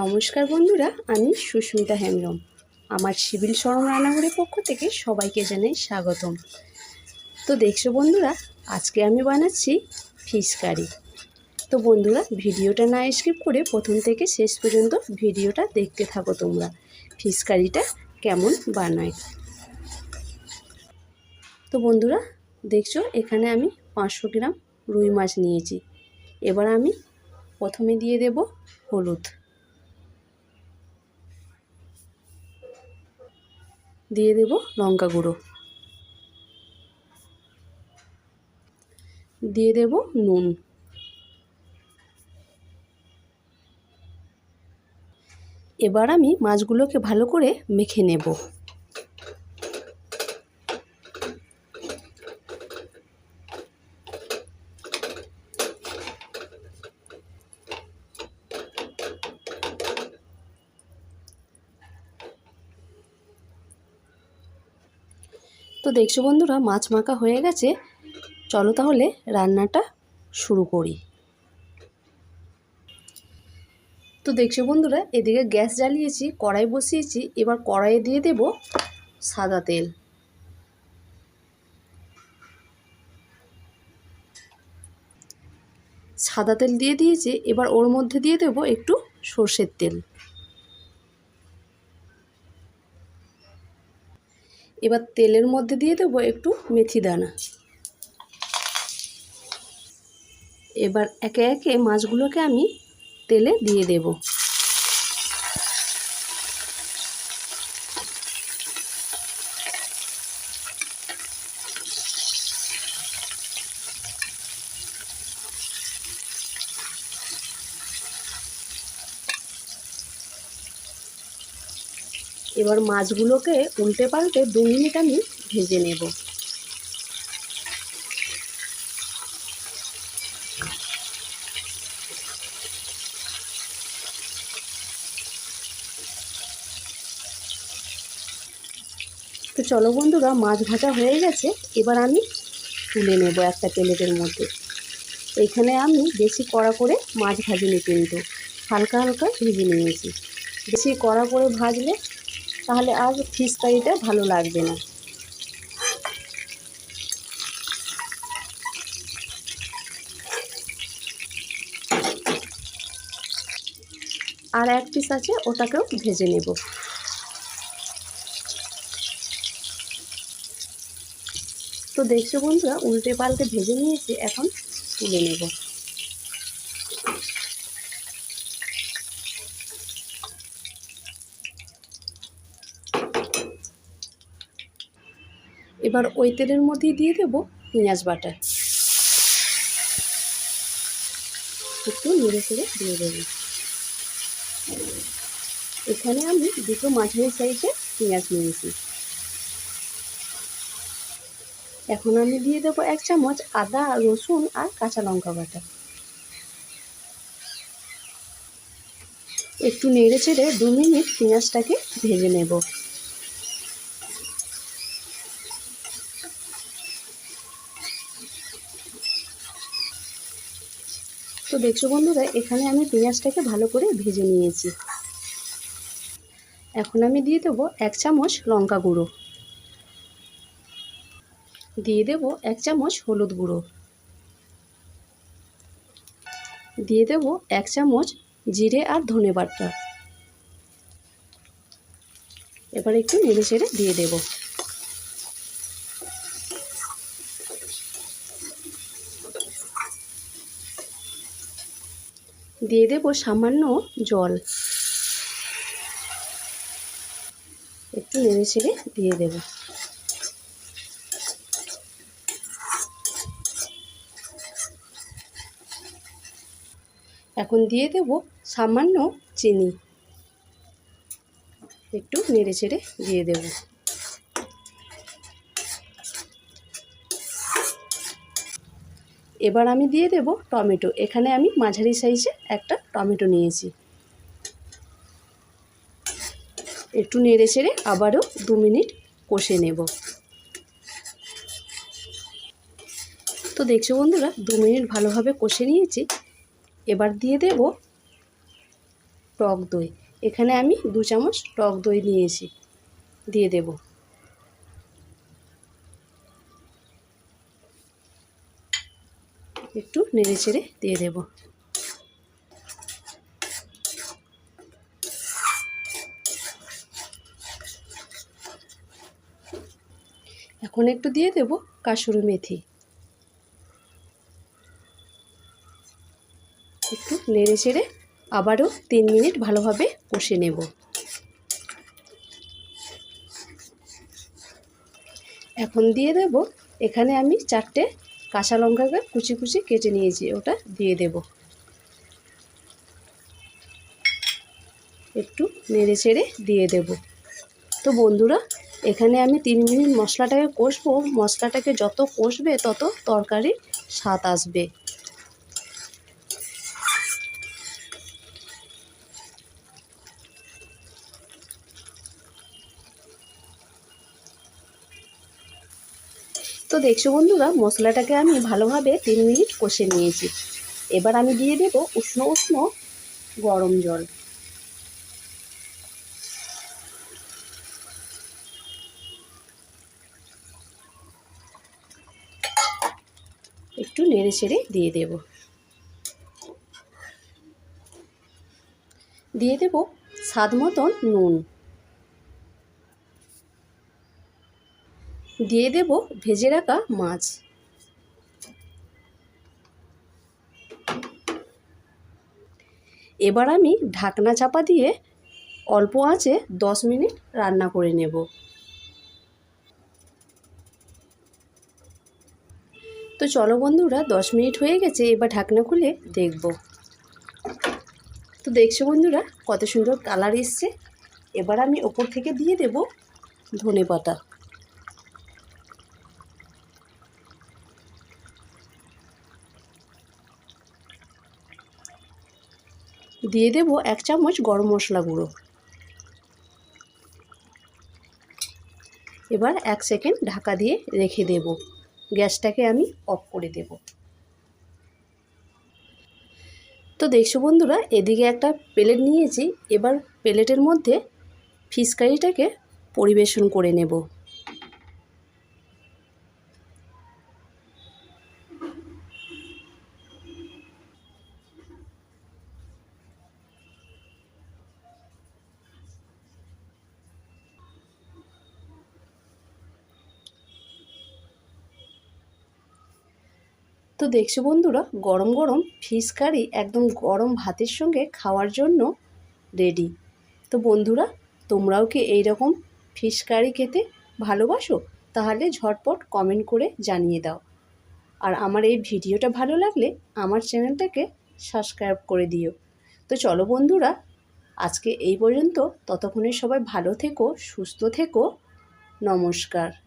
নমস্কার বন্ধুরা, আমি সুস্মিতা হেমব্রম। আমার সিভিল সরম রান্নাঘরের পক্ষ থেকে সবাইকে জানাই স্বাগতম। তো দেখছ বন্ধুরা, আজকে আমি বানাচ্ছি ফিশ কারি। তো বন্ধুরা, ভিডিওটা না স্কিপ করে প্রথম থেকে শেষ পর্যন্ত ভিডিওটা দেখতে থাকো তোমরা, ফিশ কারিটা কেমন বানায়। তো বন্ধুরা, দেখছ, এখানে আমি পাঁচশো গ্রাম রুই মাছ নিয়েছি। এবার আমি প্রথমে দিয়ে দেব হলুদ। দিয়ে দেব লঙ্কা গুঁড়ো। দিয়ে দেব নুন। এবার আমি মাছগুলোকে ভালো করে মেখে নেব। তো দেখছ বন্ধুরা, মাছ মাখা হয়ে গেছে। চলো তাহলে রান্নাটা শুরু করি। তো দেখছ বন্ধুরা, এদিকে গ্যাস জ্বালিয়েছি, কড়াই বসিয়েছি, এবার কড়াইয়ে দিয়ে দেব সাদা তেল। সাদা তেল দিয়ে দিয়েছি, এবার ওর মধ্যে দিয়ে দেব একটু সর্ষের তেল। এবার তেলের মধ্যে দিয়ে দেবো একটু মেথি দানা। এবার একে একে মাছগুলোকে আমি তেলে দিয়ে দেব। এবার মাছগুলোকে উল্টে পাল্টে দু মিনিট আমি ভেজে নেব। তো চলো বন্ধুরা, মাছ ভাজা হয়ে গেছে। এবার আমি তুলে নেব একটা প্লেটের মধ্যে। এখানে আমি বেশি কড়া করে মাছ ভাজিনি কিন্তু, হালকা হালকা ভেজে নিয়েছি। বেশি কড়া করে ভাজলে তাহলে আর ফিশ কারিটা ভালো লাগবে না। আর এক পিস আছে, ওটাকেও ভেজে নেব। তো দেখছ বন্ধুরা, উল্টে পাল্টে ভেজে নিয়েছি, এখন তুলে নেব। এবার ওই তেলের মধ্যেই দিয়ে দেবো পেঁয়াজ বাটা। একটু নেড়ে চেড়ে দিয়ে দেবো। এখানে আমি দুটো মাঝারি সাইজে পেঁয়াজ নিয়েছি। এখন আমি দিয়ে দেবো এক চামচ আদা, রসুন আর কাঁচা লঙ্কা বাটা। একটু নেড়ে চেড়ে দু মিনিট পেঁয়াজটাকে ভেজে নেব। তো দেখছ বন্ধুরা, এখানে আমি পেঁয়াজটাকে ভালো করে ভেজে নিয়েছি। এখন আমি দিয়ে দেবো এক চামচ লঙ্কা গুঁড়ো। দিয়ে দেবো এক চামচ হলুদ গুঁড়ো। দিয়ে দেবো এক চামচ জিরে আর ধনে বাটা এবার একটু নেড়ে চেড়ে দিয়ে দেবো। দিয়ে দেবো সামান্য জল। একটু নেড়ে ছেড়ে দিয়ে দেবো। এখন দিয়ে দেব সামান্য চিনি। একটু নেড়ে ছেড়ে দিয়ে দেব। এবার আমি দিয়ে দেব টমেটো। এখানে আমি মাঝারি সাইজে একটা টমেটো নিয়েছি। একটু নেড়ে চেড়ে আবারও দু মিনিট কষে নেব। তো দেখছ বন্ধুরা, দু মিনিট ভালোভাবে কষে নিয়েছি। এবার দিয়ে দেব টক দই। এখানে আমি দু চামচ টক দই নিয়েছি। দিয়ে দেব। একটু নেড়ে চেড়ে দিয়ে দেব। এখন একটু দিয়ে দেব কাসুরি মেথি। একটু নেড়ে চেড়ে আবারও তিন মিনিট ভালোভাবে কষে নেব। এখন দিয়ে দেব, এখানে আমি চারটে কাঁচা লঙ্কাকে কুচি কুচি কেটে নিয়েছি, ওটা দিয়ে দেব। একটু নেড়ে চেড়ে দিয়ে দেব। তো বন্ধুরা, এখানে আমি তিন মিনিট মশলাটাকে কষবো। মশলাটাকে যত কষবে, তত তরকারি স্বাদ আসবে। তো দেখছ বন্ধুরা, মশলাটাকে আমি ভালোভাবে তিন মিনিট কষে নিয়েছি। এবার আমি দিয়ে দেব উষ্ণ উষ্ণ গরম জল। একটু নেড়ে ছেড়ে দিয়ে দেব। দিয়ে দেব স্বাদ মতন নুন। দিয়ে দেব ভেজে রাখা মাছ। এবার আমি ঢাকনা চাপা দিয়ে অল্প আঁচে দশ মিনিট রান্না করে নেব। তো চলো বন্ধুরা, দশ মিনিট হয়ে গেছে, এবার ঢাকনা খুলে দেখব। তো দেখছ বন্ধুরা, কত সুন্দর কালার এসছে। এবার আমি ওপর থেকে দিয়ে দেব ধনে পাতা। দিয়ে দেব এক চামচ গরম মশলা গুঁড়ো। এবার এক সেকেন্ড ঢাকা দিয়ে রেখে দেব। গ্যাসটাকে আমি অফ করে দেব। তো দেখছ বন্ধুরা, এদিকে একটা প্লেট নিয়েছি। এবার প্লেটের মধ্যে ফিশ কারিটাকে পরিবেশন করে নেব। তো দেখছ বন্ধুরা, গরম গরম ফিশ কারি একদম গরম ভাতের সঙ্গে খাওয়ার জন্য রেডি তো বন্ধুরা, তোমরাও কি এইরকম ফিশ কারি খেতে ভালোবাসো? তাহলে ঝটপট কমেন্ট করে জানিয়ে দাও। আর আমার এই ভিডিওটা ভালো লাগলে আমার চ্যানেলটাকে সাবস্ক্রাইব করে দিও। তো চলো বন্ধুরা, আজকে এই পর্যন্ত। ততক্ষণে সবাই ভালো থেকো, সুস্থ থেকো। নমস্কার।